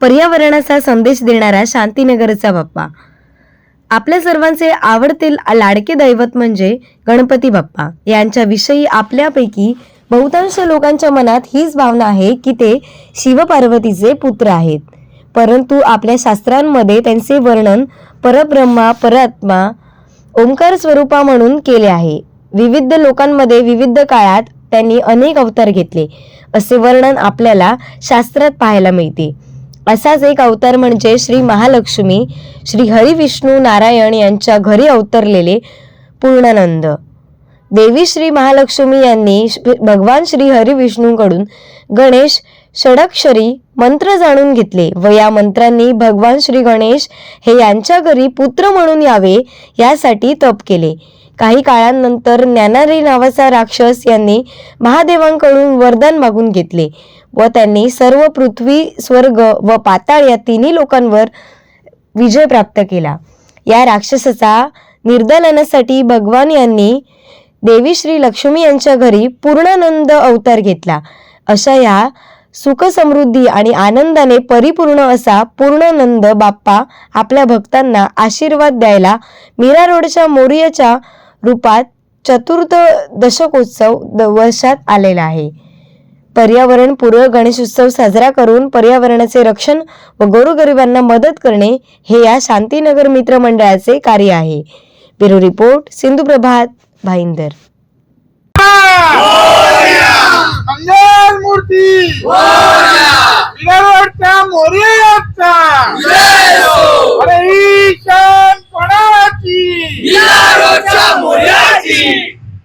पर्यावरणाचा संदेश देणारा शांतीनगरचा बाप्पा. आपल्या सर्वांचे आवडते लाडके दैवत म्हणजे गणपती बाप्पा. यांच्याविषयी आपल्यापैकी बहुतांश लोकांच्या मनात हीच भावना आहे की ते शिवपार्वतीचे पुत्र आहेत. परंतु आपल्या शास्त्रांमध्ये त्यांचे वर्णन परब्रह्मा परात्मा ओंकार स्वरूपा म्हणून केले आहे. विविध लोकांमध्ये विविध काळात त्यांनी अनेक अवतार घेतले. असे वर्णन आपल्याला शास्त्रात पाहायला मिळते. असाच एक अवतार म्हणजे श्री महालक्ष्मी श्री हरिविष्णू नारायण यांच्या घरी अवतरलेले पूर्णानंद. देवी श्री महालक्ष्मी यांनी भगवान श्री हरिविष्णूकडून गणेश षडक्षरी मंत्र जाणून घेतले व या मंत्रांनी भगवान श्री गणेश हे यांच्या घरी पुत्र म्हणून यावे यासाठी तप केले. काही काळानंतर ज्ञानारी नावाचा राक्षस यांनी महादेवांकडून वरदान मागून घेतले. व त्यांनी सर्व पृथ्वी स्वर्ग व पाताळ या तिन्ही लोकांवर विजय प्राप्त केला. या राक्षसाचा निर्दलनासाठी भगवान यांनी देवी श्री लक्ष्मी यांच्या घरी पूर्णानंद अवतार घेतला. अशा या सुखसमृद्धी आणि आनंदाने परिपूर्ण असा पूर्णानंद बाप्पा आपल्या भक्तांना आशीर्वाद द्यायला मीरा रोडच्या मोर्याच्या रूपात चतुर्थ दशकोत्सव द- वर्षात आलेला आहे. पर्यावरणपूर्वक गणेशोत्सव साजरा करून पर्यावरणाचे रक्षण व गोरगरिबांना मदत करणे हे या शांतीनगर मित्र मंडळाचे कार्य आहे. Bureau report Sindhu Prabhat Bhayandar. मूर्ती!